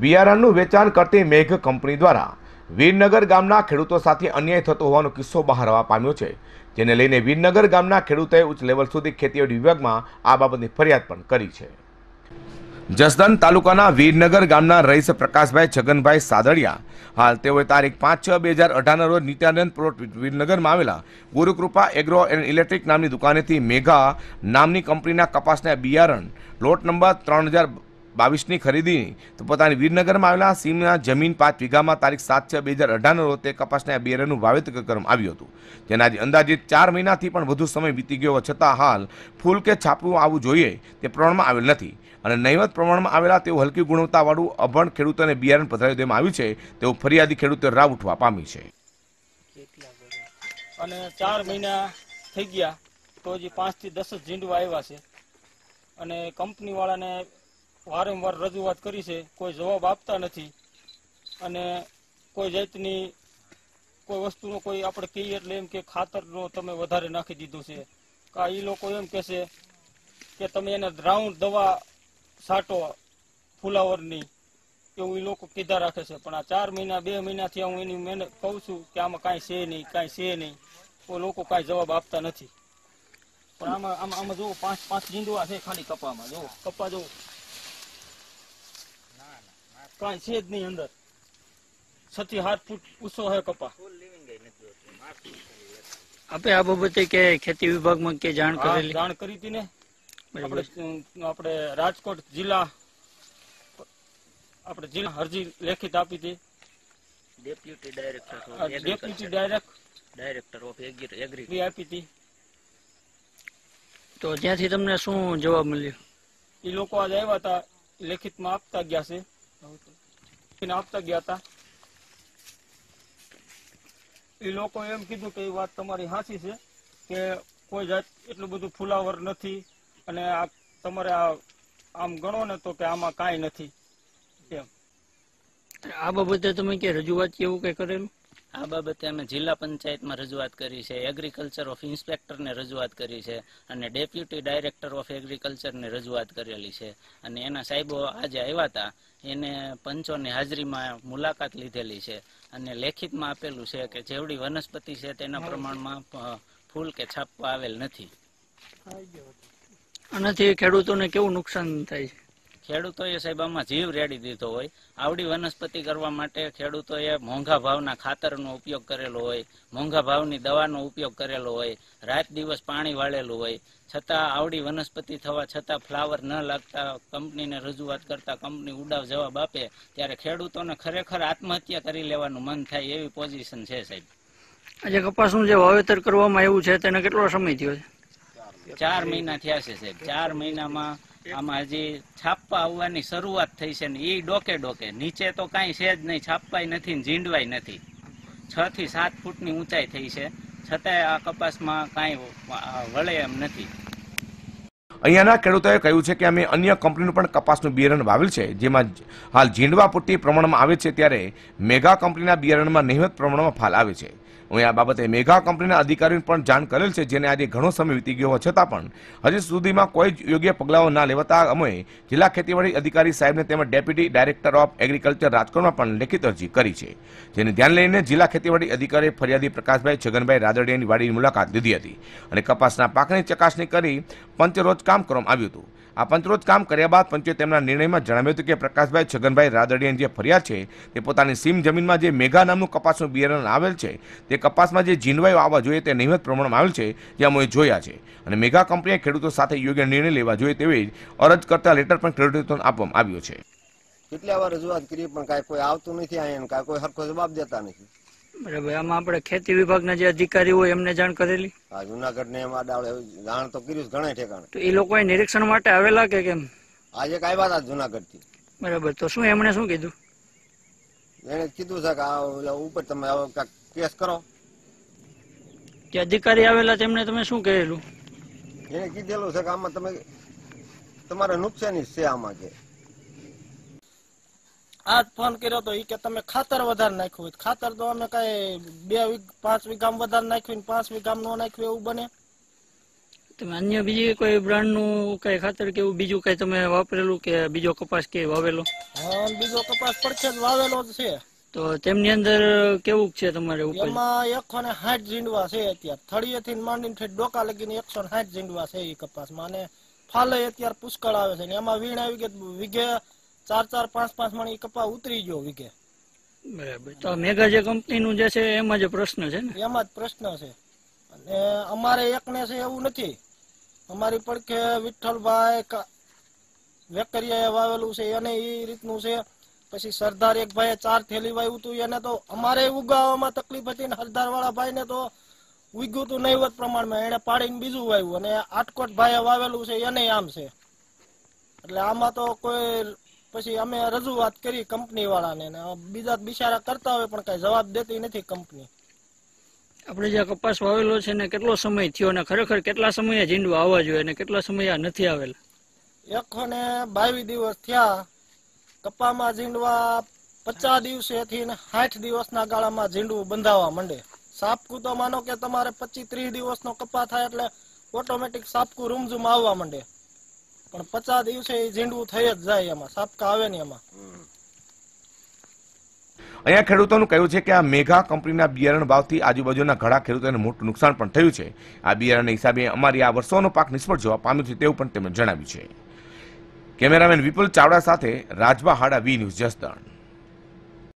બિયારણનું વેચાણ કરતી મેઘ કંપની દ્વારા વીરનગર ગામના ખેડૂતો સાથે અન્યાય થતો હોવાનો કિસ્સો બહાર આવવા પામ્યો છે. જેને લઈને વીરનગર ગામના ખેડૂતોએ ઉચ્ચ લેવલ સુધી ખેતીવાડી વિભાગમાં આ બાબતની ફરિયાદ પણ કરી છે. જસદન તાલુકાના વીરનગર ગામના રહીશ પ્રકાશભાઈ છગનભાઈ સાદડિયા હાલ તેઓએ તારીખ પાંચ છ બે હજાર અઢારના રોજ નિત્યાનંદ પ્લોટ વીરનગરમાં આવેલા ગુરુકૃપા એગ્રો એન્ડ ઇલેક્ટ્રિક નામની દુકાનેથી મેઘા નામની કંપનીના કપાસના બિયારણ લોટ નંબર ત્રણ હજાર બાવીસની ખરીદી તો પોતાની વીરનગરમાં આવેલા સીમના જમીન પાંચ વીઘામાં તારીખ સાત છ બે હજાર અઢારના રોજ તે કપાસના બિયારણનું વાવેતર કરવામાં આવ્યું હતું. જેનાથી અંદાજિત ચાર મહિનાથી પણ વધુ સમય વીતી ગયો છતાં હાલ ફૂલ કે છાપવું આવવું જોઈએ તે પ્રમાણમાં આવેલ નથી. અને નહીવત પ્રમાણમાં આવેલા તેઓ હલકી ગુણવત્તાવાળું અભણ ખેડૂતોને બિયારણ પધરાવી દેવામાં આવ્યું છે. તેવું ફરિયાદી ખેડૂતો રાવ ઉઠવા પામી છે. અને ચાર મહિના થઈ ગયા તો હજી પાંચથી દસ જ ઝીંડવા આવ્યા છે. અને કંપનીવાળાને વારંવાર રજૂઆત કરી છે, કોઈ જવાબ આપતા નથી અને કોઈ જાતની કોઈ વસ્તુનો કોઈ આપણે કહીએ એટલે એમ કે ખાતરનો તમે વધારે નાખી દીધું છે. કા એ લોકો એમ કહેશે કે તમે એને રાઉન્ડ દવા છાંટો ફુલાવરની એવું એ લોકો કીધા રાખે છે. પણ આ ચાર મહિના, બે મહિનાથી હું એની મહેનત કહું છું કે આમાં કાંઈ છે નહીં, કાંઈ છે નહીં. કોઈ લોકો કાંઈ જવાબ આપતા નથી. પણ આમાં આમાં આમાં જુઓ, પાંચ પાંચ જીંડવા છે ખાલી કપામાં. જુઓ, કપા જુઓ. કાંઈ છે જ નહીં અંદર. છથી થી સાત ફૂટ ઊંચો હોય કપા. આપે આ બાબતે કે ખેતી વિભાગમાં કે જાણ કરેલી? જાણ કરી હતી ને. આપણે આપણે રાજકોટ જિલ્લા આપણે જિલ્લા અરજી લેખિત આપી હતી. Deputy director deputy direct director of agri આપી હતી. તો ત્યાંથી તમને શું જવાબ મળ્યો? એ લોકો આજે આવ્યા હતા લેખિતમાં આપતા ગયા છે. આપતા ગયા હતા. એ લોકો એમ કીધું કે એ વાત તમારી સાચી છે કે કોઈ જાત એટલું બધું ફુલાવર નથી અને આ તમારે આ આમ ગણો ને તો કે આમાં કાંઈ નથી. એમ. આ બાબતે તમે કે રજૂઆત એવું કઈ કરેલું? આ બાબતે અમે જિલ્લા પંચાયતમાં રજૂઆત કરી છે એગ્રીકલ્ચર ઓફ ઇન્સ્પેક્ટરને રજૂઆત કરી છે અને ડેપ્યુટી ડાયરેક્ટર ઓફ એગ્રીકલ્ચરને રજૂઆત કરેલી છે. અને એના સાહેબો આજે આવ્યા હતા એને પંચોની હાજરીમાં મુલાકાત લીધેલી છે અને લેખિતમાં આપેલું છે કે જેવડી વનસ્પતિ છે તેના પ્રમાણમાં ફૂલ કે છાપવા આવેલ નથી. આનાથી ખેડૂતોને કેવું નુકસાન થાય છે? ખેડૂતોએ સાહેબ આમાં જીવ રેડી દીધો હોય. આવડી વનસ્પતિ કરવા માટે ખેડૂતોએ મોંઘા ભાવના ખાતરનો ઉપયોગ કરેલો હોય મોંઘા ભાવની દવાનો ઉપયોગ કરેલો હોય રાત દિવસ પાણી વાળેલું હોય. છતાં આવડી વનસ્પતિ થવા છતાં ફ્લાવર ન લાગતા કંપનીને રજૂઆત કરતા કંપની ઉડાવ જવાબ આપે ત્યારે ખેડૂતોને ખરેખર આત્મહત્યા કરી લેવાનું મન થાય એવી પોઝિશન છે સાહેબ. આજે કપાસનું જે વાવેતર કરવામાં આવ્યું છે તેને કેટલો સમય થયો છે? ચાર મહિના થયા છે સાહેબ. ચાર મહિનામાં આમાં હજી છાપવા આવવાની શરૂઆત થઈ છે ને એ ડોકે ડોકે. નીચે તો કાંઈ છે જ નહીં, છાપવાય નથી ને ઝીંડવાય નથી. છ થી સાત ફૂટની ઊંચાઈ થઈ છે. છતાંય આ કપાસમાં કાંઈ વળે એમ નથી. અહીંયાના ખેડૂતોએ કહ્યું છે કે અમે અન્ય કંપનીનું પણ કપાસનું બિયારણ વાવેલ છે. જેમાં હાલ ઝીંડવા પૂરતી પ્રમાણમાં આવે છે ત્યારે મેગા કંપનીના બિયારણમાં નહિવત પ્રમાણમાં ફાલ આવે છે. હું આ બાબતે મેઘા કંપનીના અધિકારીઓને પણ જાણ કરેલ છે, જેને આજે ઘણો સમય વીતી ગયો છતાં પણ હજી સુધીમાં કોઈ જ યોગ્ય પગલાઓ ના લેવાતા અમે જિલ્લા ખેતીવાડી અધિકારી સાહેબને તેમજ ડેપ્યુટી ડાયરેક્ટર ઓફ એગ્રીકલ્ચર રાજકોટમાં પણ લેખિત અરજી કરી છે, જેને ધ્યાન લઈને જિલ્લા ખેતીવાડી અધિકારીએ ફરિયાદી પ્રકાશભાઈ છગનભાઈ રાદડિયાની વાડીની મુલાકાત લીધી હતી અને કપાસના પાકની ચકાસણી કરી પંચરોજ કામ કરવામાં આવ્યું હતું. આ પંચરોજ કામ કર્યા બાદ પંચે તેમના નિર્ણયમાં જણાવ્યું હતું કે પ્રકાશભાઈ છગનભાઈ રાદડિયાની જે ફરિયાદ છે, તે પોતાની સીમ જમીનમાં જે મેઘા નામનું કપાસનું બિયારણ આવેલ છે, તે કપાસમાં જે જીનવાયો આવવા જોઈએ તે નહિવત પ્રમાણમાં આવેલ છે, જે અમે જોયા છે. અને મેઘા કંપનીએ ખેડૂતો સાથે યોગ્ય નિર્ણય લેવા જોઈએ તેવી અરજ કરતા લેટર પણ ખેડૂતોને આપવામાં આવ્યો છે. કેટલી વાર રજૂઆત કરી પણ કાંઈ કોઈ આવતું નથી અહીંયા કાંઈ કોઈ સરખો જવાબ દેતા નથી. બરાબર આમાં આપણે ખેતી વિભાગના જે અધિકારી હોય એમને જાણ કરેલી? આ જુનાગઢ ને એમાં ડાળે જાણ તો કર્યું ઘણા ઠેકાણે. તો એ લોકો નિરીક્ષણ માટે આવેલા કે કેમ? આજે એક વાત હતા જુનાગઢથી બરાબર તો શું એમણે શું કીધું? એને કીધું છે કે આ ઉપર તમે કેસ કરો. જે અધિકારી આવેલા તેમને તમે શું કહેલું? એને કીધેલું છે કે આમાં તમે તમારે નુકસાની છે આમાં કે આજ ફોન કર્યો તો એ કે તમે ખાતર વધારે નાખ્યું હોય. ખાતર તો અમે કઈ બે વીઘ પાંચ વીઘામાં વધારે નાખ્યું ને પાંચ વીઘામાં નો નાખ્યું એવું બને. તમે અન્ય બીજી કોઈ બ્રાન્ડનું કઈ ખાતર કે એવું બીજું કઈ તમે વાપરેલું કે બીજો કપાસ કે વાવેલો? હા, બીજો કપાસ પડખે જ વાવેલો છે. તો તેમની અંદર કેવું છે તમારે ઉપર એમાં એકસો ને સાઠ જીંડવા છે અત્યારે. થળીએથી માંડીને થઈ ડોકા લગીને એકસો ને સાઠ ઝીંડવા છે એ કપાસમાં. અને ફાલે અત્યારે પુષ્કળ આવે છે. ને એમાં વીણ આવી ગઈ વીઘે ચાર ચાર પાંચ પાંચ મણ કપા ઉતરી ગયો વીઘે. બરાબર તો મેગા જે કંપનીનું જે છે એમાં જ પ્રશ્ન છે ને? એમાં જ પ્રશ્ન છે. અને અમારે એકને છે એવું નથી. અમારી પડખે વિઠ્ઠલભાઈ વેકરિયાએ વાવેલું છે એને એ રીતનું છે. પછી સરદાર એક ભાઈએ ચાર થેલી વાવ્યું હતું એને તો અમારે ઉગાવવામાં તકલીફ હતી ને સરદાર વાળા ભાઈ ને તો ઉગ્યું હતું નહીવત પ્રમાણમાં. એને પાડીને બીજું વાવ્યું અને આટકોટ ભાઈએ વાવેલું છે એને આમ છે. એટલે આમાં તો કોઈ પછી અમે રજૂઆત કરી કંપની વાળાને બીજા બિચારા કરતા હોય પણ કઈ જવાબ દેતી નથી કંપની આપણે જે કપાસ વાવેલો છે ને કેટલો સમય થયો અને ખરેખર કેટલા સમયે ઝીંડવા આવવા જોઈએ અને કેટલા સમય નથી આવેલા? એકસો ને બાવીસ દિવસ થયા. કપામાં ઝીંડવા પચાસ દિવસેથી ને સાઠ દિવસના ગાળામાં ઝીંડવું બંધાવા માંડે. સાપકું તો માનો કે તમારે પચીસ ત્રીસ દિવસનો કપા થાય એટલે ઓટોમેટિક સાપકું રૂમઝૂમ આવવા માંડે. પણ પચાસ દિવસે એ ઝીંડવું થઈ જ જાય એમાં. સાપકા આવે ને એમાં. અહીંયા ખેડૂતોનું કહ્યું છે કે આ મેઘા કંપનીના બિયારણ ભાવથી આજુબાજુના ઘણા ખેડૂતોને મોટું નુકસાન પણ થયું છે. આ બિયારણના હિસાબે અમારી આ વર્ષોનો પાક નિષ્ફળ જવા પામ્યો છે તેવું પણ તેમણે જણાવ્યું છે. કેમેરામેન વિપુલ ચાવડા સાથે રાજભા હાડા વી ન્યૂઝ જસદણ.